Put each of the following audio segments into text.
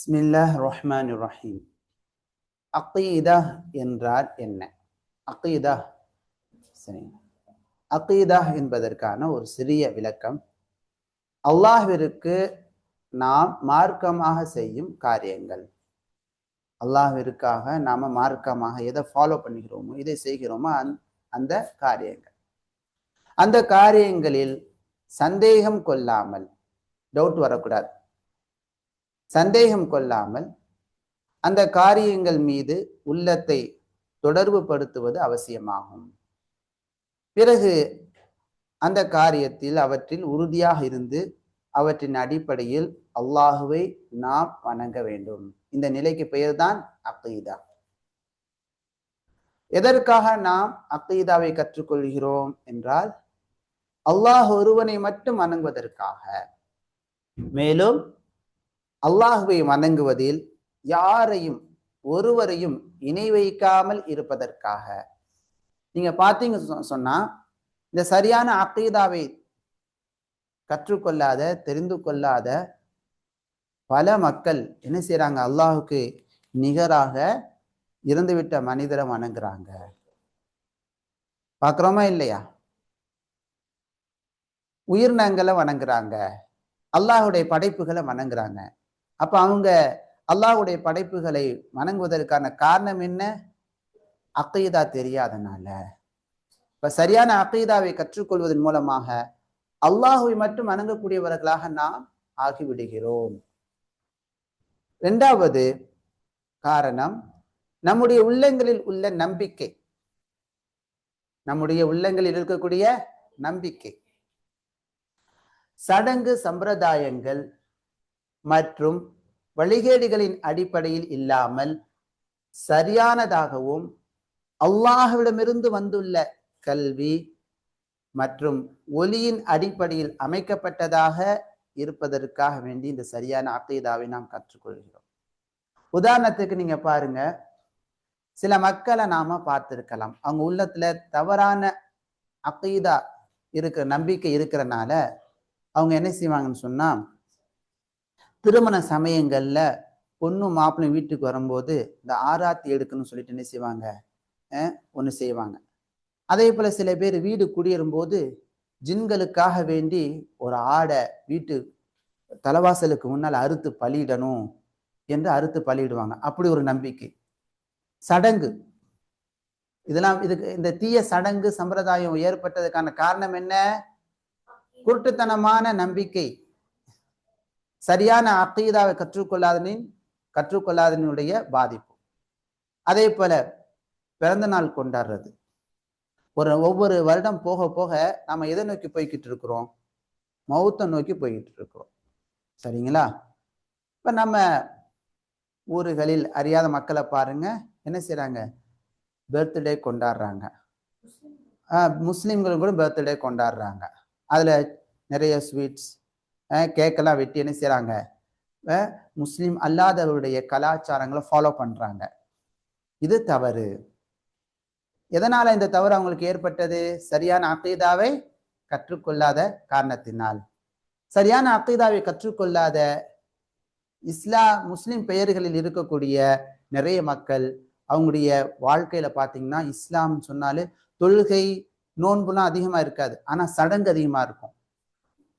பிஸ்மில்லாஹ் ரஹ்மான் ரஹீம் அக்கீதா என்றால் என்ன? அக்கீதா சரி. அக்கீதா என்பதற்கான ஒரு சிறிய விளக்கம். அல்லாஹிற்கு நாம் மார்க்கமாக செய்யும் காரியங்கள். அல்லாஹிற்காக நாம் மார்க்கமாக எதை ஃபாலோ பண்ணுகிறோமோ இதை செய்கிறோமோ அந் அந்த காரியங்கள். அந்த காரியங்களில் சந்தேகம் கொள்ளாமல் டவுட் வரக்கூடாது. சந்தேகம் கொள்ளாமல் அந்த காரியங்கள் மீது உள்ளத்தை தொடர்பு படுத்துவது அவசியமாகும். பிறகு அந்த காரியத்தில் அவற்றில் உறுதியாக இருந்து அவற்றின் அடிப்படையில் அல்லாஹுவை நாம் வணங்க வேண்டும். இந்த நிலைக்கு பெயர்தான் அக்கீதா எதற்காக நாம் அக்கீதாவை கற்றுக்கொள்கிறோம் என்றால் அல்லாஹ் ஒருவனை மட்டும் வணங்குவதற்காக. மேலும் அல்லாஹுவை வணங்குவதில் யாரையும் ஒருவரையும் இணை வைக்காமல் இருப்பதற்காக. நீங்க பார்த்தீங்க சொன்னா இந்த சரியான அக்கீதாவை கற்றுக்கொள்ளாத தெரிந்து கொள்ளாத பல மக்கள் என்ன செய்யறாங்க அல்லாஹுக்கு நிகராக இறந்துவிட்ட மனிதரை வணங்குறாங்க. பார்க்குறோமா இல்லையா? உயிரினங்களை வணங்குறாங்க. அல்லாஹுடைய படைப்புகளை வணங்குறாங்க. அப்ப அவங்க அல்லாஹுடைய படைப்புகளை வணங்குவதற்கான காரணம் என்ன? அக்கீதா தெரியாதனால. இப்ப சரியான அக்கீதாவை கற்றுக்கொள்வதன் மூலமாக அல்லாஹுவை மட்டும் வணங்கக்கூடியவர்களாக நாம் ஆகிவிடுகிறோம். இரண்டாவது காரணம் நம்முடைய உள்ளங்களில் உள்ள நம்பிக்கை. நம்முடைய உள்ளங்களில் இருக்கக்கூடிய நம்பிக்கை. சடங்கு சம்பிரதாயங்கள் மற்றும் வழிகேடுகளின் அடிப்படையில் இல்லாமல் சரியானதாகவும் அல்லாஹ்விடமிருந்து வந்துள்ள கல்வி மற்றும் ஒலியின் அடிப்படையில் அமைக்கப்பட்டதாக இருப்பதற்காக வேண்டி இந்த சரியான அக்கீதாவை நாம் கற்றுக்கொள்கிறோம். உதாரணத்துக்கு நீங்க பாருங்க சில மக்களை நாம பார்த்திருக்கலாம். அவங்க உள்ளத்துல தவறான அக்கீதா இருக்கிற நம்பிக்கை இருக்கிறனால அவங்க என்ன செய்வாங்கன்னு சொன்னா திருமண சமயங்களில் பொண்ணு மாப்பிள்ளையும் வீட்டுக்கு வரும்போது இந்த ஆராத்தி எடுக்கணும்னு சொல்லிட்டு என்ன செய்வாங்க? ஒன்று செய்வாங்க. அதே போல் சில பேர் வீடு குடியேறும்போது ஜின்களுக்காக வேண்டி ஒரு ஆடை வீட்டு தலைவாசலுக்கு முன்னால் அறுத்து பலியிடணும் என்று அறுத்து பலியிடுவாங்க. அப்படி ஒரு நம்பிக்கை. சடங்கு. இதெல்லாம் இதுக்கு இந்த தீய சடங்கு சம்பிரதாயம் ஏற்பட்டதுக்கான காரணம் என்ன? குருட்டுத்தனமான நம்பிக்கை. சரியான அக்கீதாவை கற்றுக்கொள்ளாதனின் கற்றுக்கொள்ளாதனுடைய பாதிப்பு. அதே போல பிறந்த நாள் கொண்டாடுறது. ஒரு ஒவ்வொரு வருடம் போக போக நம்ம எதை நோக்கி போய்கிட்டு இருக்கிறோம்? மௌத்தை நோக்கி போய்கிட்டு இருக்கிறோம். சரிங்களா? இப்போ நம்ம ஊர்களில் அறியாத மக்களை பாருங்க. என்ன செய்கிறாங்க பர்த்டே கொண்டாடுறாங்க. முஸ்லீம்களும் கூட பர்த்டே கொண்டாடுறாங்க. அதில் நிறைய ஸ்வீட்ஸ் கேக்கெல்லாம் வெட்டி என்ன செய்கிறாங்க முஸ்லீம் அல்லாதவருடைய கலாச்சாரங்களை ஃபாலோ பண்ணுறாங்க இது தவறு. எதனால் இந்த தவறு அவங்களுக்கு ஏற்பட்டது? சரியான அக்கீதாவை கற்றுக்கொள்ளாத காரணத்தினால். சரியான அக்கீதாவை கற்றுக்கொள்ளாத இஸ்லா முஸ்லீம் பெயர்களில் இருக்கக்கூடிய நிறைய மக்கள் அவங்களுடைய வாழ்க்கையில பார்த்தீங்கன்னா இஸ்லாம் சொன்னாலே தொழுகை நோன்புலாம் அதிகமாக இருக்காது. ஆனால் சடங்கு அதிகமாக இருக்கும்.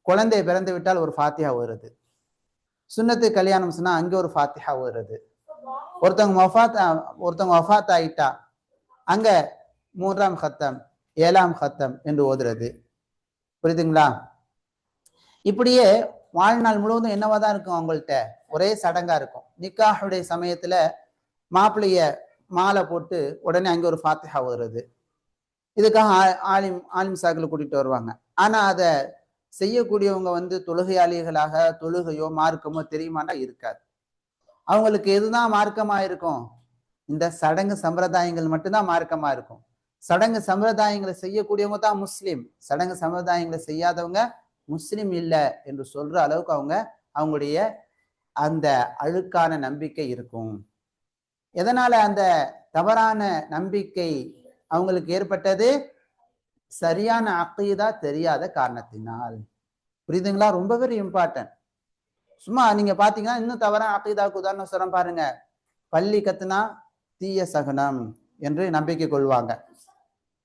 குழந்தை பிறந்து விட்டால் ஒரு ஃபாத்தியா வருது சுண்ணத்து கல்யாணம் சொன்னா அங்கே ஒரு ஃபாத்தியா வருது ஒருத்தவங்க மொஃபாத் ஒருத்தவங்க ஒஃபாத் ஆயிட்டா அங்க மூன்றாம் ஹத்தம் ஏழாம் ஹத்தம் என்று ஓதுறது புரியுதுங்களா? இப்படியே வாழ்நாள் முழுவதும் என்னவா தான் இருக்கும் அவங்கள்ட்ட? ஒரே சடங்கா இருக்கும். நிக்காஹுடைய சமயத்துல மாப்பிள்ளைய மாலை போட்டு உடனே அங்கே ஒரு ஃபாத்திஹா வருது இதுக்காக ஆலிம் ஆலிம் சாக்கில் கூட்டிட்டு வருவாங்க. ஆனா அதை செய்யக்கூடியவங்க வந்து தொழுகையாளிகளாக தொழுகையோ மார்க்கமோ தெரியுமானா இருக்காது. அவங்களுக்கு எதுதான் மார்க்கமா இருக்கும்? இந்த சடங்கு சம்பிரதாயங்கள் மட்டும்தான் மார்க்கமா இருக்கும். சடங்கு சம்பிரதாயங்களை செய்யக்கூடியவங்க தான் முஸ்லீம். சடங்கு சம்பிரதாயங்களை செய்யாதவங்க முஸ்லீம் இல்லை என்று சொல்ற அளவுக்கு அவங்க அவங்களுடைய அந்த அழுக்கான நம்பிக்கை இருக்கும். எதனால அந்த தவறான நம்பிக்கை அவங்களுக்கு ஏற்பட்டது? சரியான அக்கீதா தெரியாத காரணத்தினால். புரியுதுங்களா? ரொம்ப வெரி இம்பார்ட்டன்ட் சும்மா நீங்க பாத்தீங்கன்னா இன்னும் தவறான அக்கீதாவுக்கு உதாரணம் சொல்ல பாருங்க. பள்ளி கத்துனா தீய சகுனம் என்று நம்பிக்கை கொள்வாங்க.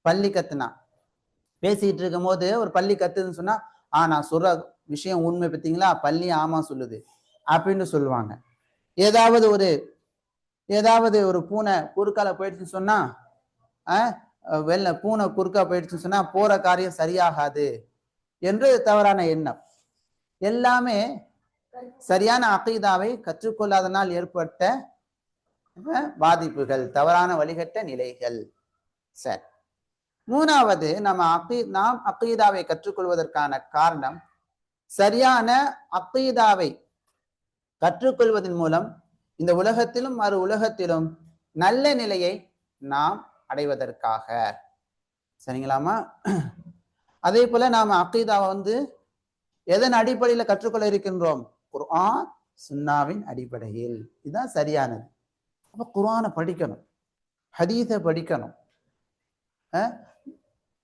பள்ளி கத்துனா. பேசிட்டு இருக்கும் போது ஒரு பள்ளி கத்துன்னு சொன்னா ஆ நான் சொல்ற விஷயம் உண்மை பார்த்தீங்களா? பள்ளி ஆமா சொல்லுது. அப்படின்னு சொல்லுவாங்க. ஏதாவது ஒரு ஏதாவது ஒரு பூனை குறுக்கால போயிடுச்சுன்னு சொன்னா வெள்ள பூனை குறுக்கா போயிடுச்சுன்னு சொன்னா போற காரியம் சரியாகாது என்று தவறான எண்ணம். எல்லாமே சரியான அகைதாவை கற்றுக்கொள்ளாதனால் ஏற்பட்ட பாதிப்புகள் தவறான வழிகட்ட நிலைகள். சரி. மூணாவது நம்ம அகீ நாம் அகீதாவை கற்றுக்கொள்வதற்கான காரணம் சரியான அகீதாவை கற்றுக்கொள்வதன் மூலம் இந்த உலகத்திலும் மறு உலகத்திலும் நல்ல நிலையை நாம் அடைவதற்காக. சரிங்களாமா அதே போல நாம அக்கீதாவை வந்து எதன் அடிப்படையில கற்றுக்கொள்ள இருக்கின்றோம்? குர்ஆன் சுன்னாவின் அடிப்படையில். இதுதான் சரியானது. அப்ப குர்ஆனை படிக்கணும். ஹதீஸை படிக்கணும்.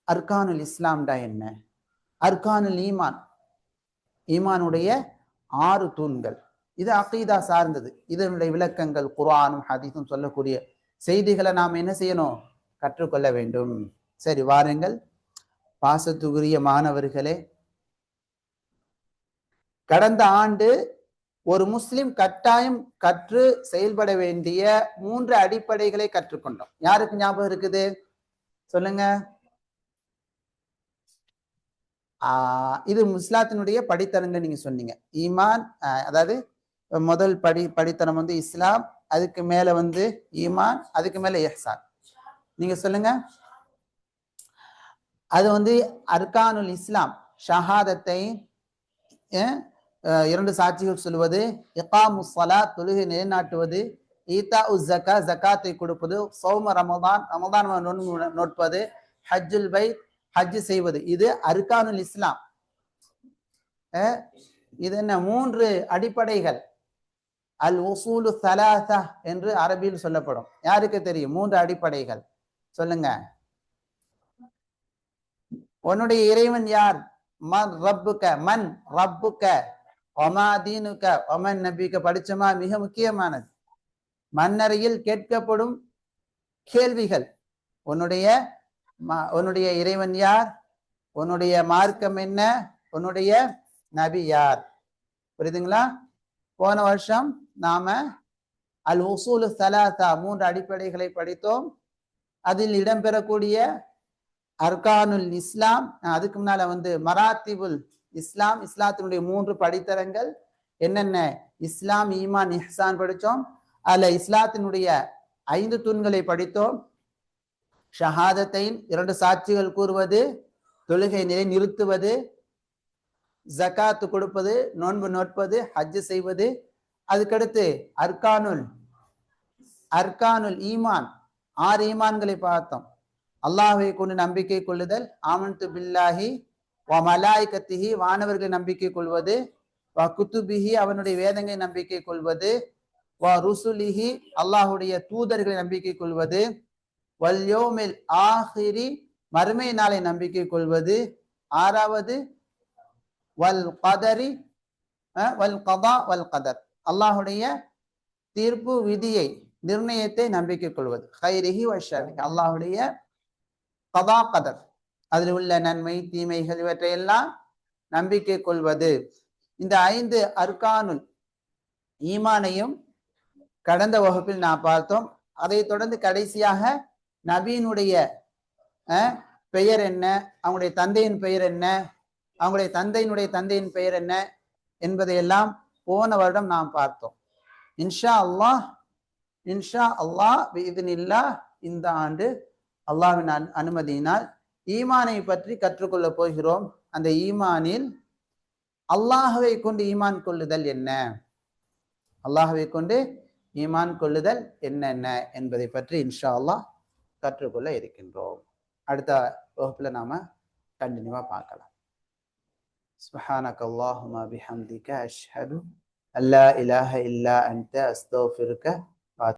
அர்கானுல் இஸ்லாம்டா என்ன? அர்கானுல் ஈமான். ஈமானுடைய ஆறு தூண்கள். இது அகீதா சார்ந்தது. இதனுடைய விளக்கங்கள் குர்ஆனும் ஹதீஸும் சொல்லக்கூடிய செய்திகளை நாம் என்ன செய்யணும்? கற்றுக்கொள்ள வேண்டும். சரி வாருங்கள். பாசத்துக்குரிய மாணவர்களே கடந்த ஆண்டு ஒரு முஸ்லிம் கட்டாயம் கற்று செயல்பட வேண்டிய மூன்று அடிப்படைகளை கற்றுக்கொண்டோம். யாருக்கு ஞாபகம் இருக்குது? சொல்லுங்க. இது முஸ்லாத்தினுடைய படித்தரங்க நீங்க சொன்னீங்க. ஈமான் அதாவது முதல் படி படித்தனம் வந்து இஸ்லாம் அதுக்கு மேல வந்து ஈமான் அதுக்கு மேல எஹ்சான். நீங்க சொல்லுங்க. அது வந்து அர்கானுல் இஸ்லாம் ஷஹாதத்தை இரண்டு சாட்சிகள் சொல்வது இகாமு சலா தொழுகை நிலைநாட்டுவது ஈதா உஸ் ஜக்கா ஜக்காத்தை கொடுப்பது சௌம ரமதான் ரமதான் நோட்பது ஹஜ்ஜுல் பை ஹஜ் செய்வது. இது அர்கானுல் இஸ்லாம். இது என்ன? மூன்று அடிப்படைகள். அல் உசூலு சலாசா என்று அரபியில் சொல்லப்படும். யாருக்கு தெரியும்? மூன்று அடிப்படைகள். சொல்லுங்க. உன்னுடைய இறைவன் யார்? மன் ரப்புக்க மன் ரப்புக்க. ஒமா தீனுக்க ஒமன் நபிக்க படிச்சமா? மிக முக்கியமானது. மன்னரையில் கேட்கப்படும் கேள்விகள். உன்னுடைய ம- உன்னுடைய இறைவன் யார்? உன்னுடைய மார்க்கம் என்ன? உன்னுடைய நபி யார்? புரியுதுங்களா? போன வருஷம் நாம அல் உசூலு சலாத்தா மூன்று அடிப்படைகளை படித்தோம். அதில் இடம்பெறக்கூடிய அர்கானுல் இஸ்லாம் அதுக்கு முன்னால வந்து மராத்திபுல் இஸ்லாம் இஸ்லாத்தினுடைய மூன்று படித்தரங்கள் என்னென்ன? இஸ்லாம் ஈமான் இஹ்சான் படித்தோம். அதுல இஸ்லாத்தினுடைய ஐந்து தூண்களை படித்தோம். ஷஹாதத்தைன் இரண்டு சாட்சிகள் கூறுவது தொழுகை நிலை நிறுத்துவது ஜகாத்து கொடுப்பது நோன்பு நோட்பது ஹஜ் செய்வது. அதுக்கடுத்து அர்கானுல் அர்கானுல் ஈமான். ஆறு ஈமான்களை பார்த்தோம். அல்லாஹை கொண்டு நம்பிக்கை கொள்ளுதல் ஆமன்து பில்லாஹி வ மலாய்கத்திஹி வானவர்களை நம்பிக்கை கொள்வது வ குத்துபிஹி அவனுடைய வேதங்களை நம்பிக்கை கொள்வது வ ருசுலிஹி அல்லாஹுடைய தூதர்களை நம்பிக்கை கொள்வது வல்யோமில் ஆஹிரி மறுமை நாளை நம்பிக்கை கொள்வது ஆறாவது வல் கதரி வல் கதா வல் கதர். அல்லாஹுடைய தீர்ப்பு விதியை நிர்ணயத்தை நம்பிக்கை கொள்வது. ஹைரிஹி வஷாரி அல்லாஹுடைய கதா கதர். அதில் உள்ள நன்மை தீமைகள் இவற்றையெல்லாம் நம்பிக்கை கொள்வது. இந்த ஐந்து அர்கானுல் ஈமானையும் கடந்த வகுப்பில் நான் பார்த்தோம். அதை தொடர்ந்து கடைசியாக நபீனுடைய பெயர் என்ன? அவங்களுடைய தந்தையின் பெயர் என்ன? அவங்களுடைய தந்தையினுடைய தந்தையின் பெயர் என்ன? என்பதையெல்லாம் போன வருடம் நாம் பார்த்தோம். இன்ஷா அல்லாஹ் இன்ஷா அல்லாஹ் இதுனில்லா இந்த ஆண்டு அல்லாஹ்வின் அனு- அனுமதியினால் ஈமானை பற்றி கற்றுக்கொள்ள போகிறோம் அந்த ஈமானில் அல்லாஹ்வை கொண்டு ஈமான் கொள்ளுதல் என்ன அல்லாஹ்வை கொண்டு ஈமான் கொள்ளுதல் என்னென்ன என்பதை பற்றி இன்ஷா அல்லாஹ் கற்றுக்கொள்ள இருக்கின்றோம் அடுத்த வகுப்புல நாம கண்டினியூவா பார்க்கலாம் سبحانك اللهم بحمدك أشهد أن لا إله إلا أنت أستغفرك